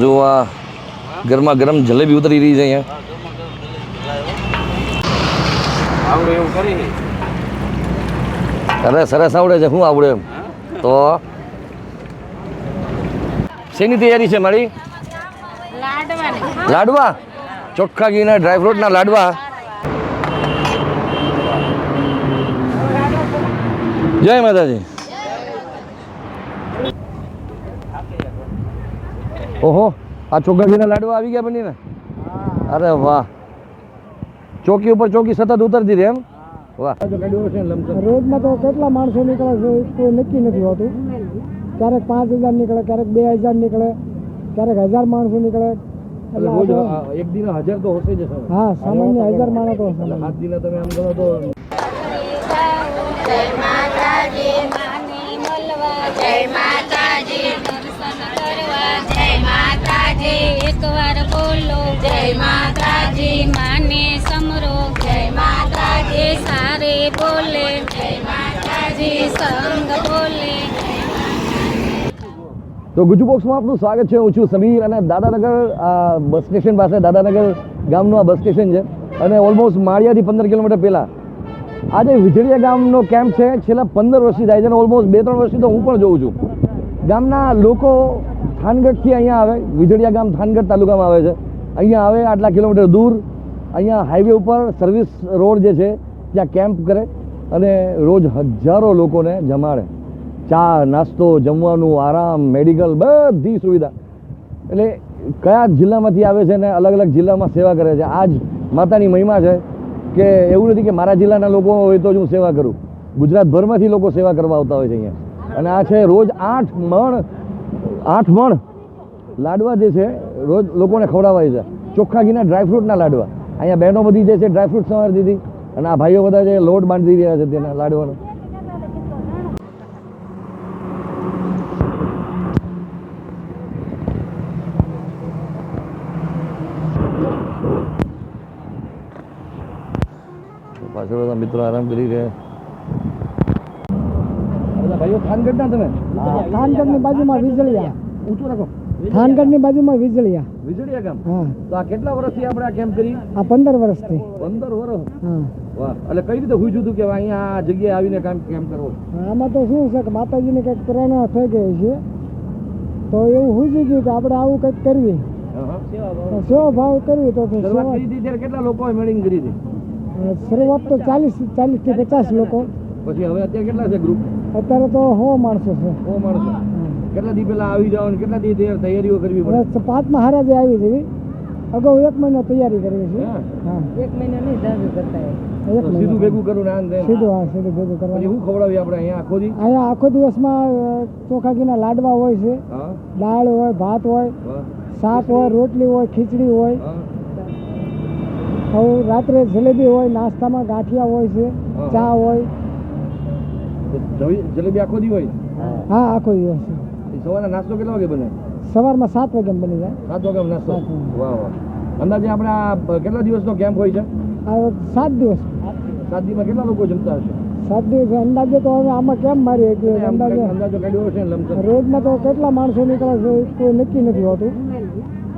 જો આ ગરમા ગરમ જલેબી ઉતરી રહી છે અહીંયા. અરે સરસ આવડે છે શું આવડે એમ? તો શેની તૈયારી છે મારી? લાડવા. ચોખ્ખા ઘીના ડ્રાયફ્રૂટના લાડવા. જય માતાજી. ઓહો આ ચોખ્ખા ઘીના લાડવા આવી ગયા બનીને? અરે વાહ. ચોકી ઉપર ચોકી સતત ઉતરતી રહે એમ? વાહ. રોજમાં તો કેટલા માણસો નીકળે છે એ કોઈ નક્કી નથી હોતું. ક્યારેક પાંચ હજાર નીકળે ક્યારેક બે હજાર નીકળે ક્યારેક હજાર માણસો નીકળે. એટલે આ તો- એક દિન હજાર તો હશે જ હા સામાન્ય હજાર માણસ તો હશે. સાત દિન તમે આમ ગણો તો જય માતાજી માની મળવા જય માતાજી. એકવાર બોલો જય માતાજી માને સમરો જય માતાજી. સારે બોલે જય માતાજી. સંગ બોલે. તો ગુજુ બોક્સમાં આપનું સ્વાગત છે. હું છું સમીર અને દાદાનગર આ બસ સ્ટેશન પાસે દાદાનગર ગામનું આ બસ સ્ટેશન છે. અને ઓલમોસ્ટ માળિયાથી પંદર કિલોમીટર પહેલાં. આ જે વીજળિયા ગામનો કેમ્પ છે. છેલ્લા પંદર વર્ષથી થાય છે અને ઓલમોસ્ટ બે ત્રણ વર્ષથી તો હું પણ જોઉં છું. ગામના લોકો થાનગઢથી અહીંયા આવે, વીજળિયા ગામ થાનગઢ તાલુકામાં આવે છે. અહીંયા આવે આટલા કિલોમીટર દૂર. અહીંયા હાઈવે ઉપર સર્વિસ રોડ જે છે, ત્યાં કેમ્પ કરે અને રોજ હજારો લોકોને જમાડે. ચા, નાસ્તો, જમવાનું, આરામ મેડિકલ બધી સુવિધા. એટલે કયા જિલ્લામાંથી આવે છે ને અલગ અલગ જિલ્લામાં સેવા કરે છે? આ જ માતાની મહિમા છે કે એવું નથી કે મારા જિલ્લાના લોકો હોય તો જ હું સેવા કરું. ગુજરાતભરમાંથી લોકો સેવા કરવા આવતા હોય છે અહીંયા. અને આ છે રોજ આઠ મણ આઠ મણ લાડવા જે છે, રોજ લોકોને ખવડાવાય છે. ચોખ્ખા ઘીના ડ્રાયફ્રૂટના લાડવા. અહીંયા બહેનો બધી જે છે ડ્રાયફ્રૂટ સવારી દીધી અને આ ભાઈઓ બધા જે લોટ બાંધી રહ્યા છે તેના લાડવાનો. પાછળ બધા મિત્રો આરામ કરી રહ્યા ભાઈઓ થાનગઢના તમે? હા, થાનગઢની બાજુમાં વીજળિયા. ઊંચું રાખો. થાનગઢની બાજુમાં વીજળિયા. વીજળિયા ગામ? હા. તો આ કેટલા વર્ષથી આપણે આ કેમ્પ કરી? આ પંદર વર્ષથી. પંદર વર્ષ? હા. વાહ. એટલે કઈ રીતે પૂછ્યું હતું કે અહીંયા આ જગ્યાએ આવીને કામ કેમ કરવો? આમાં તો શું છે કે માતાજીની કંઈક પ્રેરણા થઈ ગઈ છે. તો એવું સૂચી ગયું કે આપણે આવું કંઈક કરવી સેવા ભાવ. કરવી તો કેટલા લોકોએ મેળિંગ કરી હતી? શરૂઆત તો ચાલીસ ચાલીસથી પચાસ લોકો. પછી હવે અત્યારે કેટલા છે ગ્રુપ અત્યારે તો હો માણસો છે. હો માણસો. કેટલા દી પહેલા આવી જાવ કેટલા દી તૈયારીઓ કરવી પડે? પાંચમા હારા જે આવી જવી અગાઉ એક મહિનો તૈયારી કરવી છે એક મહિના નહીં જાજુ કરતા સીધું ભેગું કરું ને સીધું હા સીધું ભેગું કરવાનું. આપણે અહીંયા આખો અહીંયા આખો દિવસમાં અ, ચોખા ઘીના લાડવા હોય છે. દાળ હોય ભાત હોય શાક હોય રોટલી હોય ખીચડી હોય. હવે રાત્રે જલેબી હોય નાસ્તામાં ગાંઠિયા હોય છે ચા હોય. જલેબી આખો દી હોય? હા આખો દિવસ એ સવારના નાસ્તો કેટલા વાગે બને? સવારમાં સાત વાગે બની જાય. સાત વાગે નાસ્તો? વાહ વાહ. અંદાજે આપણે કેટલા દિવસનો કેમ્પ હોય છે? આ સાત દિવસ. સાત દિવસમાં કેટલા લોકો જમતા હશે? સાત દિવસ અંદાજે તો હવે આમાં કેમ મારી શકીએ અંદાજે અંદાજો કાઢ્યો છે રોજમાં તો કેટલા માણસો નીકળે છે કોઈ નક્કી નથી હોતું.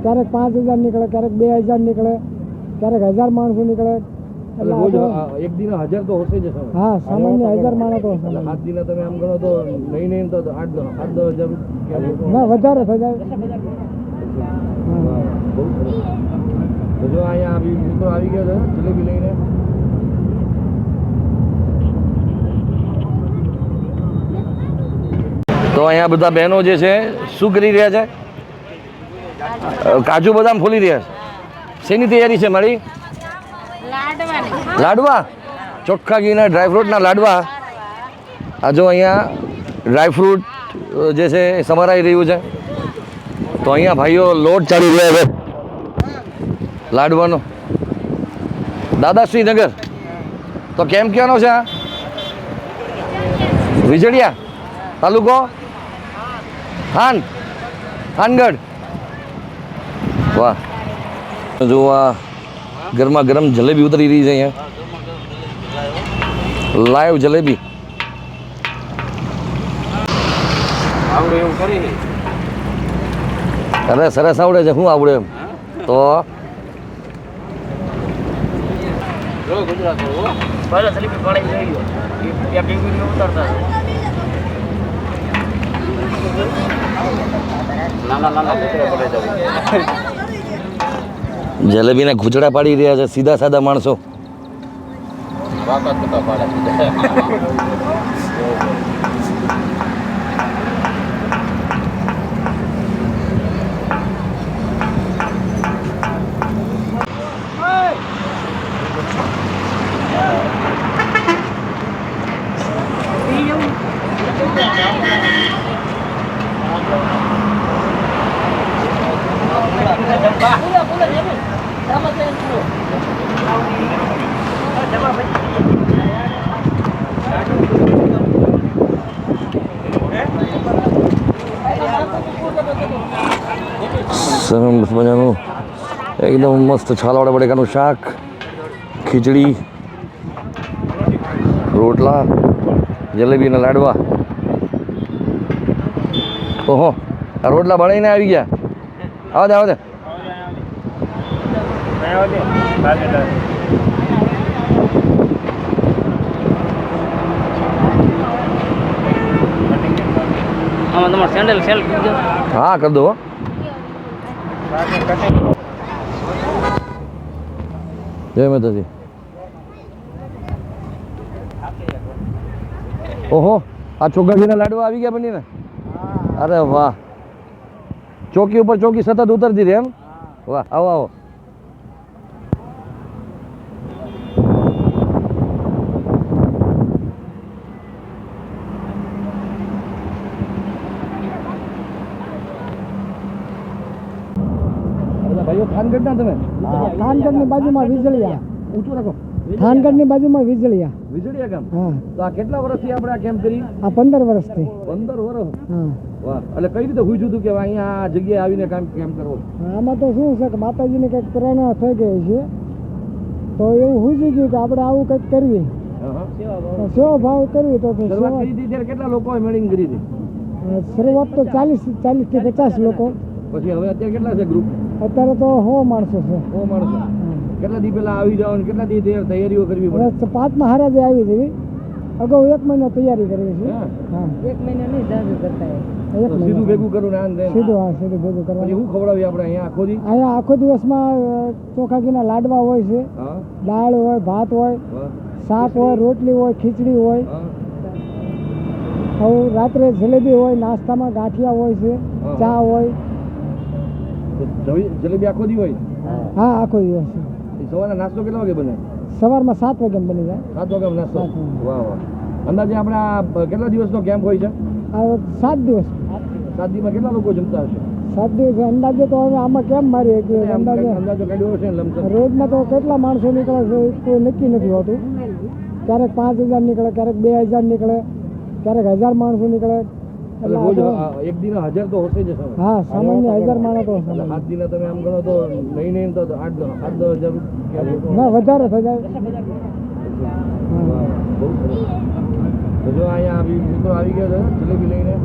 ક્યારેક પાંચ હજાર નીકળે ક્યારેક બે હજાર નીકળે ક્યારેક હજાર માણસો નીકળે. એટલે એટલે રોજ તો- આ એક દિન હજાર તો હશે જ હશે. હા સામાન્ય હજાર માણસ તો હશે. એટલે સાત દિન તમે આમ ગણો તો નહીં નહીં તો આઠ દસ આઠ દસ હજાર રૂપિયા ના વધારે થઈ જાય. વાહ, બહુ સરસ. તો જો અહીંયા આવી મિત્રો આવી ગયા છે જલેબી લઈને. તો અહીંયા બધા બહેનો જે છે શું કરી રહ્યા છે? અ, કાજુ બદામ ફોલી રહ્યા છે. શેની તૈયારી છે મારી? લાડવાની લાડવા? ચોખ્ખા ઘીના ડ્રાયફ્રૂટના લાડવા? આ જો અહીંયા ડ્રાયફ્રૂટ જે છે, એ સમારાઈ રહ્યું છે. તો અહીંયા ભાઈઓ લોટ ચાલી રહ્યા છે. લાડવાનો. દાદા શ્રીનગર તો કેમ ક્યાંનો છે આ? વીજળિયા, તાલુકો? હાન, હાનગઢ. વાહ. જો આ ગરમા ગરમ જલેબી ઉતરી રહી છે અહીંયા લાઈવ જલેબી અરે સરસ આવડે છે શું આવડે એમ તો ના ગુજરાત હો જલેબીને ઘૂંચડા પાડી રહ્યા છે સીધા સાદા માણસો. સરસ મજાનું એકદમ મસ્ત છાલાવાળા બટેકાનું શાક ખીચડી રોટલા જલેબીના લાડવા. ઓહો આ રોટલા ભણાઈને આવી ગયા? આવો દે આવા દે. હા કર દો. જય માતાજી. ઓહો, આ ચોગાજીના લાડવા આવી ગયા બનીને? અરે વાહ. ચોકી ઉપર ચોકી સતત ઉતરતી રહે એમ? વાહ, આવો આવો. ભાઈઓ ખાનગઢના તમે? થાનગઢની બાજુમાં વીજળીયા. ઊંચું રાખો. થાનગઢની બાજુમાં વીજળિયા. વીજળીયા ગામ. હા. તો આ કેટલા વર્ષથી આપણે આ કેમ્પ કરી? આ પંદર વર્ષથી. પંદર વર્ષ? હા. વાહ. એટલે કઈ રીતે પૂછ્યું હતું કે અહીંયા આ જગ્યાએ આવીને કામ કેમ કરવો આમાં તો શું છે કે માતાજીની કંઈક પ્રેરણા થઈ ગઈ છે. તો એવું હુજી ગયું કે આપણે આવું કંઈક કરીએ. સેવા ભાવ. કરવી તો કેટલા લોકોએ મેળીને કરી હતી? શરૂઆત તો ચાલીસ ચાલીસથી પચાસ લોકો. પછી હવે અત્યારે કેટલા છે ગ્રુપ અત્યારે તો હો માણસો છે. હો માણસો. કેટલા દી પહેલા આવી જાવ કેટલા દી તૈયારીઓ કરવી પડે? પાંચ મહારાજે હારાજે આવી જવી. અગાઉ એક મહિનો તૈયારી કરવી છે. હા. હા. એક મહિનો નહીં દાદુ કરતા તો સીધું ભેગું કરું ને સીધું હા સીધું ભેગું કરવાનું. હું આપણે અહીંયા આખો અહીંયા આખો દિવસમાં અ, લાડવા હોય છે. દાળ હોય ભાત હોય શાક હોય રોટલી હોય ખીચડી હોય. હવે રાત્રે જલેબી હોય નાસ્તામાં ગાંઠિયા હોય છે ચા હોય. જલેબી આખો દી હોય? હા. આખો દિવસ સવારના નાસ્તો કેટલા વાગે બને? સવારમાં સાત વાગે બની જાય સાત વાગે નાસ્તો? સાત વાહ વાહ. અંદાજે આપણે કેટલા દિવસનો કેમ્પ હોય છે? સાત દિવસ. સાત દિવસમાં કેટલા લોકો જમતા હશે? સાત દિવસ અંદાજે તો હવે આમાં કેમ મારી કે અંદાજે અંદાજો રોજમાં તો કેટલા માણસો નીકળે છે કોઈ નક્કી નથી હોતું. ક્યારેક પાંચ હજાર નીકળે ક્યારેક બે હજાર નીકળે ક્યારેક હજાર માણસો નીકળે. રોજ એક દિન હજાર તો હશે જ હા સામાન્ય હજાર તો સાત દિન તમે આમ ગણો તો નહીં નહીં તો આઠ દસ આઠ દસ હજાર ના વધારે થઈ બહુ સરસ. જો અહીંયા આવી મિત્રો આવી ગયો છે જલેબી લઈને.